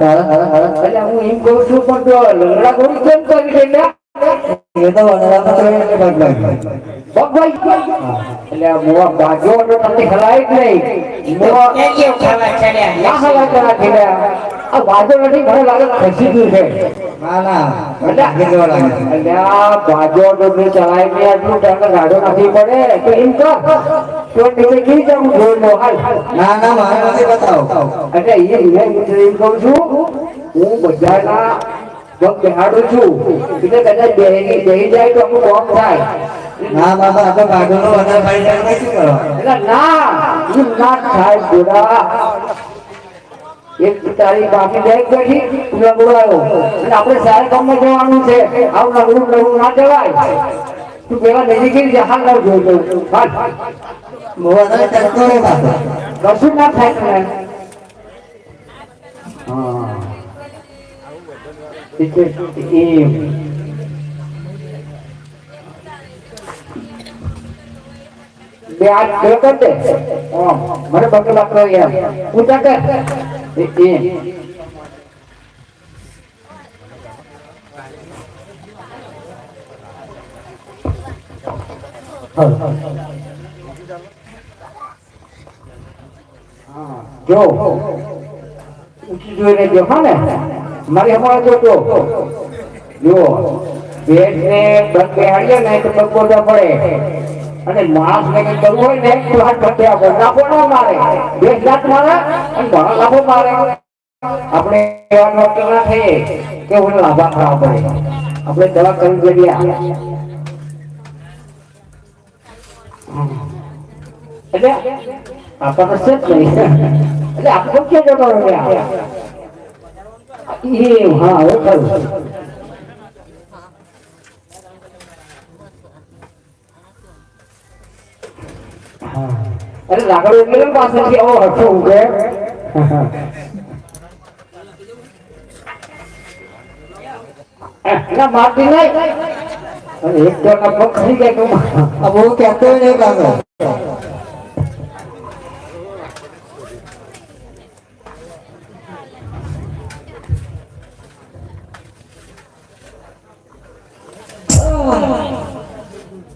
એટલે હું એમ કહું છું પણ તો લંગડા ગોળી કેમ કરી છે એ તો એટલે મોવા બાજો તમને ખલાય જ નહીં. મોવા કેમ ખાવા ચડ્યા ના ખલાય લ્યા. આ બાજો નથી મને લાગે ખસી ગયું છે. ના ના લાગે જેવા લાગે એટલે આ બાજો તો ચલાય ને આટલું ટાઈમે ગાડો નથી પડે. તો એમ કર તો નીચે ગઈ જાઉં જોઈ લો હાલ? ના ના મારે નથી બતાવો એટલે એ એ એમ કહું છું હું બજારના બેહાડું છું. એટલે કદાચ બેહી બેહી જાય તો અમુક ઓફ થાય. ના બાબા આપણે બાગોનો વધારે ભાઈ જાય શું કરો? એટલે ના એમ ના થાય ગોરા એક તારી બાકી જાય પછી તું બોલાયો. આપણે સારા કામમાં જવાનું છે. આવું નગરું નગરું ના જવાય. તું પેલા નજીક જ હાલ ના બાબા કશું ના થાય તને હા. બે હાથ ભેગો કર મને બકરો બકરો એમ. ઊંચા કર. જો. જોઈને દેખો ને? મારી હમણાં જો જો. જો. પેટ ને ને તો પગોડા પડે. અને માણસ ને કઈ કરવું હોય ને હાથ પટ્યા પર લાફો ના મારે. બે લાત મારે અને ઘણા લાફો મારે. આપણે એવા ડોક્ટર ના થઈએ કે હું લાભા ખાવા પડે. આપણે દવા કરવી જોઈએ એટલે આપણને સેટ નહીં. એટલે આપણે ક્યાં જતો રહ્યા એ, હા હવે અરે લાકડો એટલે પાછળથી આવો હઠો ઉગે એક તો પગ ખરી ગયા તો બહુ કહેતો નહીં બાબો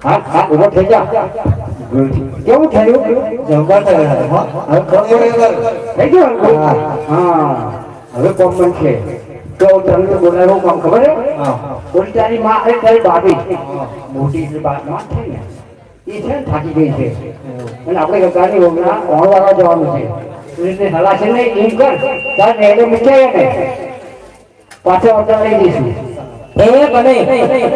હા હા ઊભો થઈ જા. કેવું થયું? જબર થયો હવે ખબર થઈ ગયું હા. હવે કોમન છે. તો તમને બોલાવું કામ ખબર હે. ઉલટાની માં એ મોટી માં છે ને એ છે ને થાકી ગઈ છે. અને આપણે ગગાની ઓગણા ઓણવાળા જવાનું છે. એટલે હલાશે નહીં એમ કર. તાર ને એને. મૂક્યા ને પાછા લઈ જઈશું. એ બને.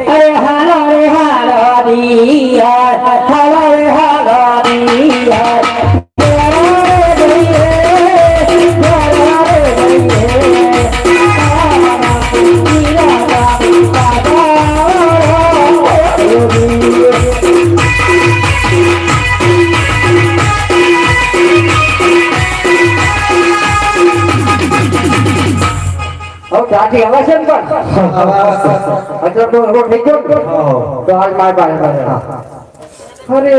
અરે હાલો રે હાલો દિયા. હાલો રે હાલો દિયા. હવે ત્યાંથી હલાશે ને પણ. અત્યારે તો એવો થઈ ગયો? તો હાલ માર પાસે અરે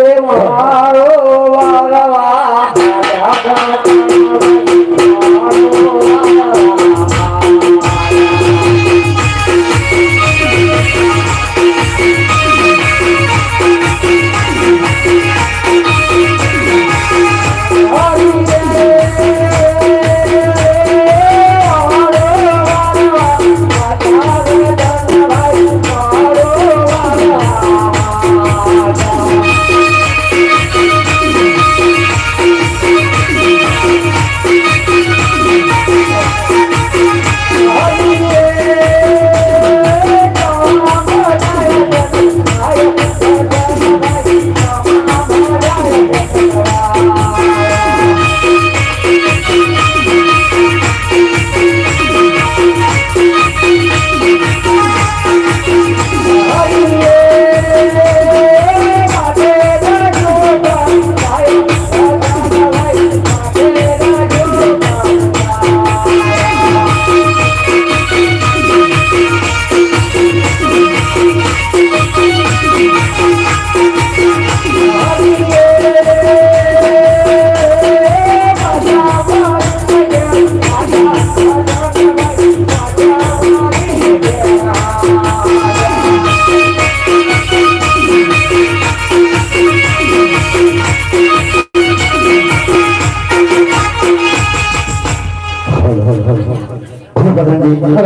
અરે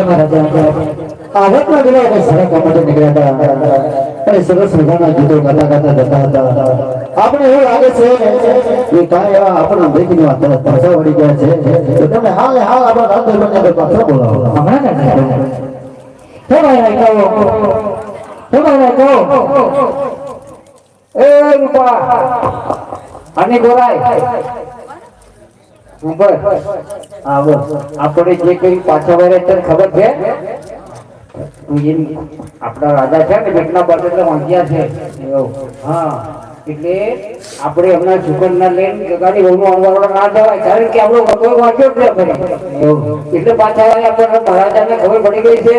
મહારાજા આ રત્ન વિલા અને સારા કામ માટે નીકળ્યા હતા અને સરસ મજાના ગીતો ગાતા ગાતા જતા હતા આપણે એવું લાગે છે કે કાંઈ એવા આપણા દેખીને આ પાછા વળી ગયા છે તો તમે હાલે હાલ આપણા રાત દરમિયાન પાછા બોલાવો હમણાં ભાઈ કહો એ રૂપા અને ગોરાય હા બોલ. આપણે જે કઈ પાછા વળે તને ખબર છે? આપણા રાજા છે ને જેટલા બને એટલે વાંચ્યા છે. હા. એટલે આપણે હમણાં ના લઈને ગાડી વહુનું અણવાળો ના જવાય કારણ કે આપણો વગો વાંચ્યો જ ન એટલે પાછા વળે આપણને મહારાજાને ખબર પડી ગઈ છે.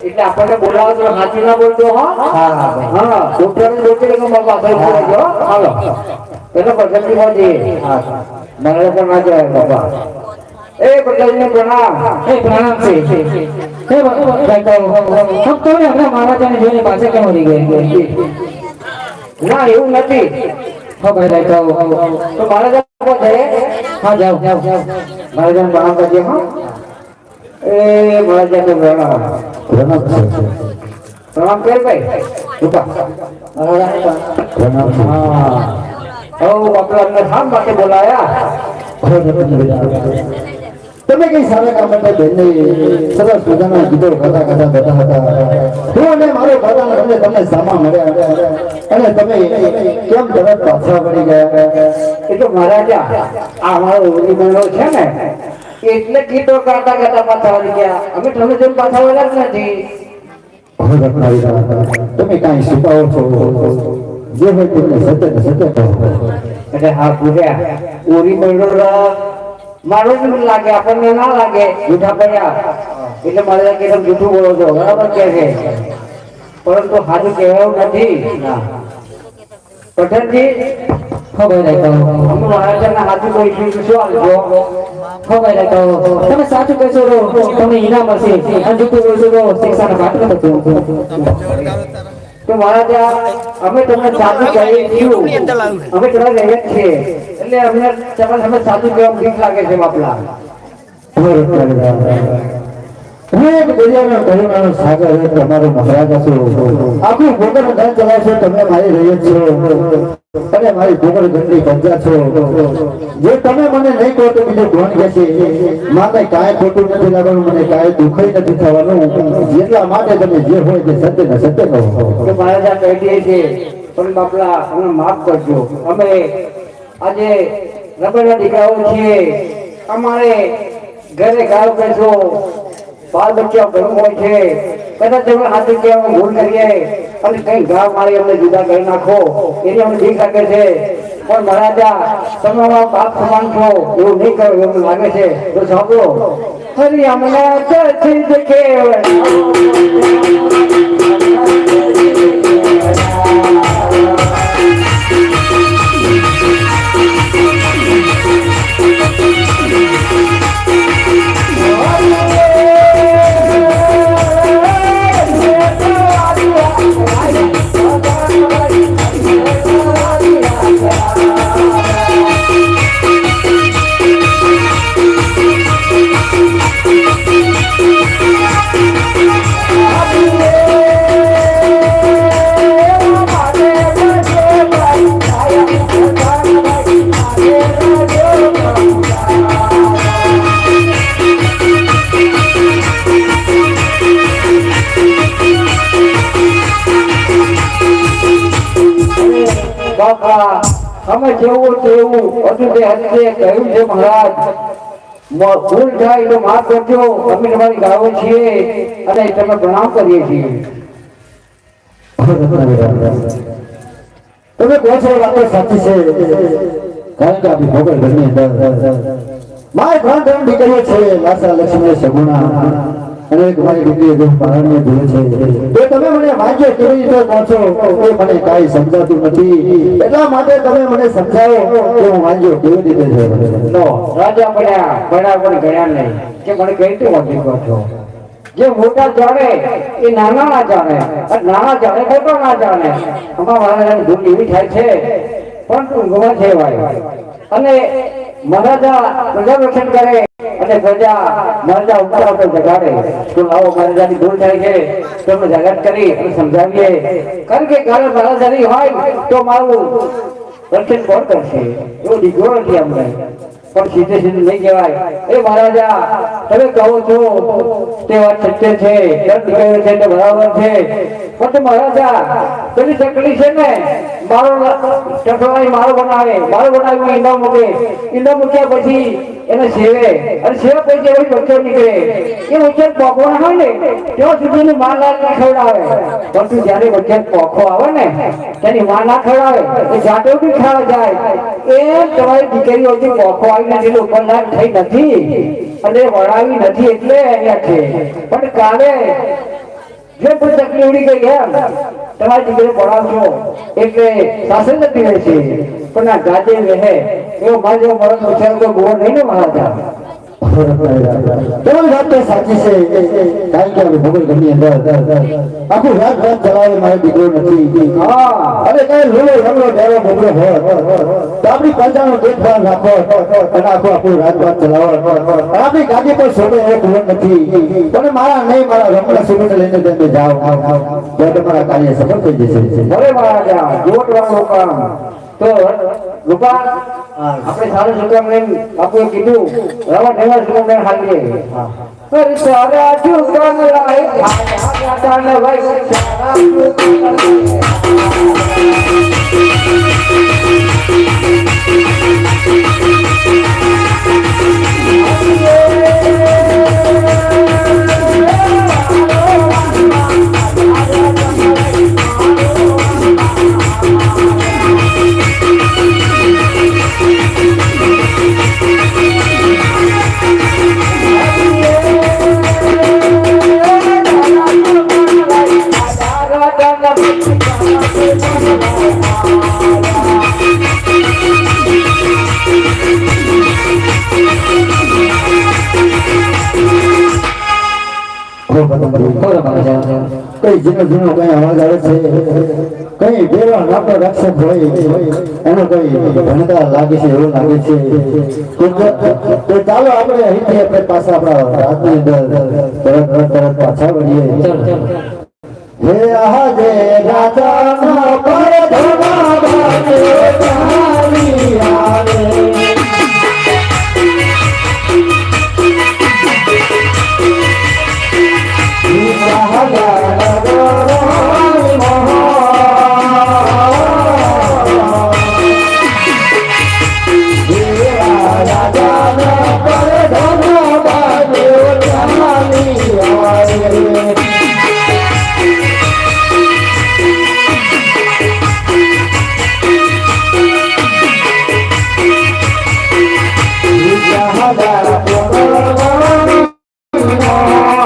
એટલે આપણને બોલાવો તો હાથી ના બોલતો હો. હા, હા, હા ડોક્ટર કે મારા પાસે બોલે જો ના બાપા એ પટેલને પ્રણામ એ પ્રણામ છે. હે ભાઈ તો મહારાજાને ગયા ના એવું નથી હા ભાઈ કહો તો મારે જવું છે હા જાઓ જાઓ મારે જઈને પ્રણામ કરજે હા એ મારે જઈને પ્રણામ પ્રણામ કામ મારો તરત એટલે મહારાજા, આ મારો છે ને એટલે ગીતો ગાતા ગાતા પાછા વળી ગયા. અમે તમે જેમ પાછા વળ્યા જ નથી. તમે કાંઈ છુપાવો છો? જે હોય તેમને સત્ય ને સત્ય કહો. એટલે હા પૂર્યા ઓરી મહિનો મારો જ લાગે, આપણને ના લાગે. જૂઠા પડ્યા. એટલે મારે લાગે તમે જૂઠું બોલો છો. બરાબર કે છે. પરંતુ સાચું કહેવાનું નથી. પટેલજી ખબર કહો તમે સાચું કહેશો તો તમને ઇનામ હશે અને જૂઠું બોલશો તો શિક્ષાના પાત્ર થશે તો મહારાજા અમે તમને સાચું કહીએ છીએ અમે તમને રહીએ જ છીએ એટલે અમને તમને સાચું કહેવા બીક લાગે છે. બાપલા એક દરિયાનો મારી મારી તમે નહીં કહો તો એટલા માટે તમે જે હોય તે સત્ય ને સત્ય કહો. કે મહારાજા કહી છે પણ બાપલા અમને માફ કરજો. અમે આજે રબરના દીકરાઓ છીએ. અમારે ઘરે ગાયો બેસો બાળ બચ્ચા ઘણું હોય છે. કદાચ તમે હાથે કે અમે ભૂલ કરીએ અને કઈ ઘા મારી અમને જુદા કરી નાખો. એની અમને ઠીક લાગે છે. પણ મહારાજા, તમે અમારા બાપ સમાન છો. એવું નહીં કરો એવું લાગે છે. તો સાંભળો. હરી અમને ચર્ચિત કેવળ બાપા અમે જેવું તેવું બધું તે હસ્તે કહ્યું છે મહારાજ. ભૂલ થાય તો માફ કરજો, અમે તમારી ગાયો છીએ અને તમે પ્રણામ કરીએ છીએ. તમે કહો છો વાત સાચી છે. કારણ કે આપણી ભોગલ ઘરની અંદર મારે ઘણા ઘણા દીકરીઓ છે, લાસા, લક્ષ્મી સગુણા અને એક મારી દીકરી જો પારણીય ધૂળ છે. તો તમે મને વાંચો, કેવી રીતે કહો એ મને કાંઈ સમજાતું નથી. એટલા માટે તમે મને સમજાવો કે હું વાંચો કેવી રીતે છે? લો, રાજા પડ્યા પડ્યા પણ ગયા નહીં. કે મને કઈ રીતે વાંચી કહો જે મોટા જાણે, એ નાના ના જાણે નાના જાણે મોટા ના જાણે. અમારા વાળા ભૂલ એવી થાય છે. પણ તું ગમે છે ભાઈ અને મહારાજા પ્રજા રક્ષણ કરે અને પ્રજા મહારાજા ઉપરા ઉપર જગાડે. તો લાવો મહારાજાની ભૂલ થાય છે, તો અમે જાગૃત કરી અને સમજાવીએ. કારણ કે કાલે મહારાજાની હોય તો મારું રક્ષણ કોણ કરશે? એવો દીકરો નથી અમને. પણ સીધે સીધું નહીં કહેવાય. એ મહારાજા, તમે કહો છો તે વાત સત્ય છે છે બરાબર છે. પણ મહારાજા ને ખવડાવે. જ્યારે વચ્ચે પોખો આવે ને તેની માં ના ખવડાવે, એ જાતે બી ખાવા જાય. એ તમારી દીકરી વચ્ચે પોખો આવી નથી, એટલે થઈ નથી. અને વળાવી નથી એટલે અહીંયા છે પણ કાલે જે કોઈ તકલીફ ઉડી ગઈ એમ, તમારી દીકરી પડાવશો એટલે શાસન નથી રહે છે પણ આ ગાજે રહે એવો મારો જેવો મરદ ઉછેર તો ગોળ નહીં ને મહારાજા? તમારી વાત તો સાચી છે કારણ કે આપણે ભૂગોળ ઘરની અંદર આખું રાત રાત ચલાવે મારો દીકરો નથી હા અને કઈ લોલો રંગલો ડેરો ભોગવો હોય તો આપણી પ્રજાનો દેખભાળ રાખો અને આખું આખું રાત રાત ચલાવો આપણી ગાડી પર શોધે એ ભૂલ નથી તમે મારા નહીં મારા રમણા સુમિત લઈને તમે જાઓ તો તમારા કાર્ય સફળ થઈ જશે ભલે મહારાજા જોટ વાળું કામ તો રૂપા આપણે સારું સુકામ લઈને બાપુએ કીધું, રવા ઢેલા સુકામ લઈને હાલીએ. અરે સારા સુકામ લાય ખાયા ગાતા ને ભાઈ. સારા સુકામ કઈ ઝીણો ઝીણો કઈ અવાજ છે? કઈ બેવા નાપો રક્ષક હોય એનો કઈ ભણતા લાગે છે, એવું લાગે છે? તો ચાલો આપણે અહીંથી આપણે પાછા આપણા રાતની અંદર તરત તરત પાછા વળીએ. હે આજે પરધમા બાજે ચાલી આવે Oh!